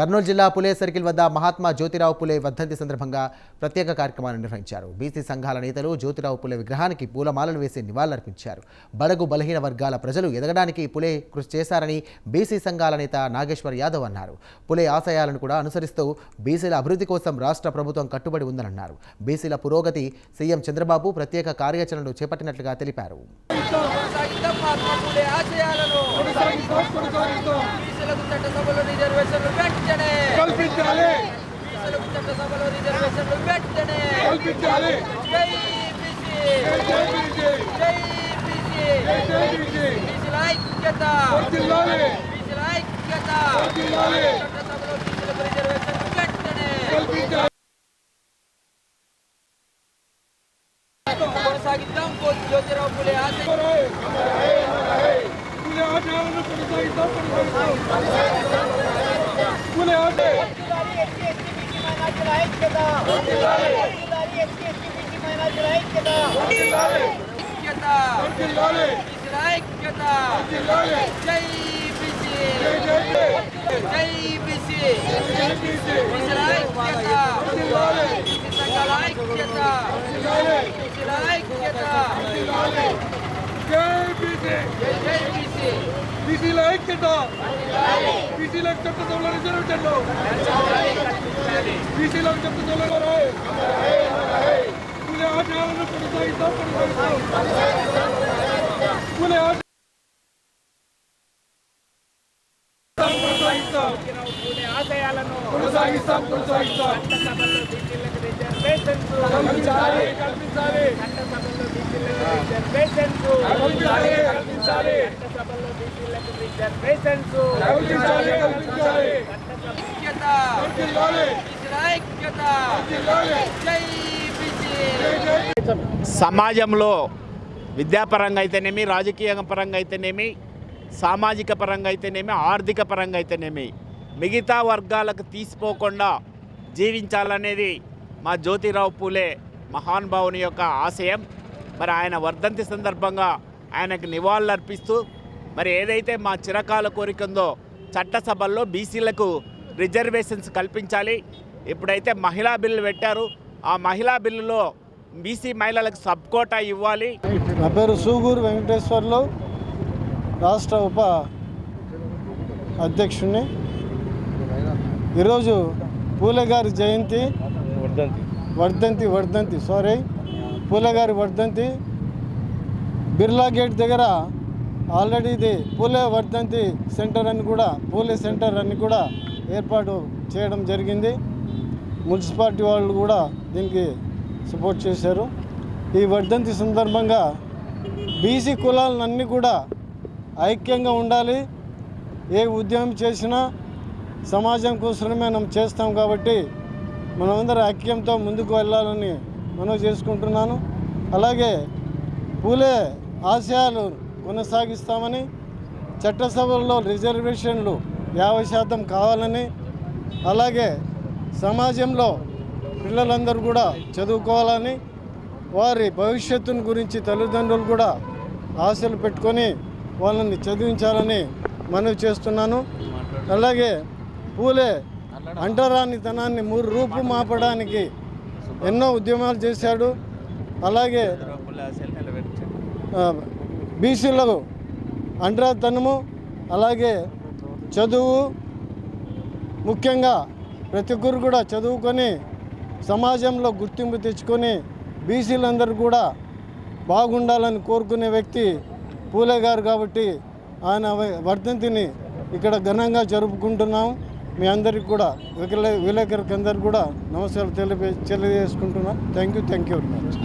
కర్నూలు జిల్లా పులే సర్కిల్ వద్ద మహాత్మా జ్యోతిరావు పులే వర్ధంతి సందర్భంగా ప్రత్యేక కార్యక్రమాన్ని నిర్వహించారు. బీసీ సంఘాల నేతలు జ్యోతిరావు పులే విగ్రహానికి పూలమాలలు వేసి నివాళులర్పించారు. బడుగు బలహీన వర్గాల ప్రజలు ఎదగడానికి పులే కృషి చేశారని బీసీ సంఘాల నేత నాగేశ్వర్ యాదవ్ అన్నారు. పులే ఆశయాలను కూడా అనుసరిస్తూ బీసీల అభివృద్ధి కోసం రాష్ట్ర ప్రభుత్వం కట్టుబడి ఉందన్నారు బీసీల పురోగతి సీఎం చంద్రబాబు ప్రత్యేక కార్యాచరణలు చేపట్టినట్లుగా తెలిపారు. బీసీలకు చట్టసభలో రిజర్వేషన్లు వెంటనే కల్పించాలి. బీసీలకు చట్టసభలో రిజర్వేషన్లు వెంటనే కల్పించాలి. జై బీసీ. జై బీజీ జై బీసీ. జై బీజీ బీసీల ఐక్యత జిల్లాలే బీసీల ఐక్యత జిల్లాలే చట్టసభలో బీసీలకు రిజర్వేషన్లు వెంటనే కల్పించాలి. కొనసాగిద్దాం. జ్యోతిరావు పులి ఆటలను కొనసాగిస్తాం కొనసాగిస్తాం పులి ఆట ఐక్యత జిల్లాలే బీసీల ఐక్యత జిల్లాలే జై బీసీ జై జై బీసీ జై బీజీ బీసీల ఐక్యత జిల్లాలే బీసీ సంఘాల ఐక్యత జిల్లాలే బీసీల ఐక్యత బీసీ బీసీల ఐక్యత చట్టసభలో రిజర్వేషన్లు బీసీలకు చట్టసభలో రాయ్ పులి కొనసాగిస్తాం కొనసాగిస్తాం పులి ఆట కొనసాగిస్తాం కొనసాగిస్తాం కొనసాగిస్తాం కల్పించాలి కల్పించాలి కల్పించాలి కల్పించాలి కల్పించాలి కల్పించాలి ఐక్యత జిల్లాలే బీసీల ఐక్యత జిల్లాలే జై బీసీ సమాజంలో విద్యాపరంగా అయితేనేమి రాజకీయ పరంగా అయితేనేమి సామాజిక పరంగా అయితేనేమి ఆర్థిక పరంగా అయితేనేమి మిగతా వర్గాలకు తీసిపోకుండా జీవించాలనేది మా జ్యోతిరావు పూలే మహానుభావుని యొక్క ఆశయం. మరి ఆయన వర్ధంతి సందర్భంగా ఆయనకు నివాళులు అర్పిస్తూ మరి ఏదైతే మా చిరకాల కోరిక ఉందో చట్టసభల్లో బీసీలకు రిజర్వేషన్స్ కల్పించాలి. ఇప్పుడైతే మహిళా బిల్లు పెట్టారు ఆ మహిళా బిల్లులో బీసీ మహిళలకు సబ్ కోటా ఇవ్వాలి. నా పేరు సూగూరు వెంకటేశ్వర్లు రాష్ట్ర ఉప అధ్యక్షుడిని ఈరోజు పూలే గారి జయంతి. వర్ధంతి. వర్ధంతి సారీ పూలే గారి వర్ధంతి. బిర్లా గేట్ దగ్గర ఆల్రెడీ ఇది పూలే వర్ధంతి సెంటర్ అని కూడా పూలే సెంటర్ అని కూడా ఏర్పాటు చేయడం జరిగింది. మున్సిపాలిటీ వాళ్ళు కూడా దీనికి సపోర్ట్ చేశారు. ఈ వర్ధంతి సందర్భంగా బీసీ కులాలన్నీ కూడా ఐక్యంగా ఉండాలి. ఏ ఉద్యమం చేసినా సమాజం కోసమే మనం చేస్తాం కాబట్టి మనమందరం ఐక్యంతో ముందుకు వెళ్ళాలని మనం చేసుకుంటున్నాను. అలాగే పూలే ఆశయాలు కొనసాగిస్తామని చట్టసభల్లో రిజర్వేషన్లు యాభై శాతం కావాలని అలాగే సమాజంలో పిల్లలందరూ కూడా చదువుకోవాలని వారి భవిష్యత్తును గురించి తల్లిదండ్రులు కూడా ఆశలు పెట్టుకొని వాళ్ళని చదివించాలని మనవి చేస్తున్నాను. అలాగే పూలే అంటరానితనాన్ని మూడు రూపు మాపడానికి ఎన్నో ఉద్యమాలు చేశాడు. అలాగే బీసీలకు అంటరాతనము అలాగే చదువు ముఖ్యంగా ప్రతి ఒక్కరు కూడా చదువుకొని సమాజంలో గుర్తింపు తెచ్చుకొని బీసీలందరూ కూడా బాగుండాలని కోరుకునే వ్యక్తి పూలే గారు కాబట్టి ఆయన వర్ధంతిని ఇక్కడ ఘనంగా జరుపుకుంటున్నాం. మీ అందరికి కూడా విలేకరికి అందరికి కూడా నమస్కారాలు తెలియజే తెలియజేసుకుంటున్నాం thank you thank you very much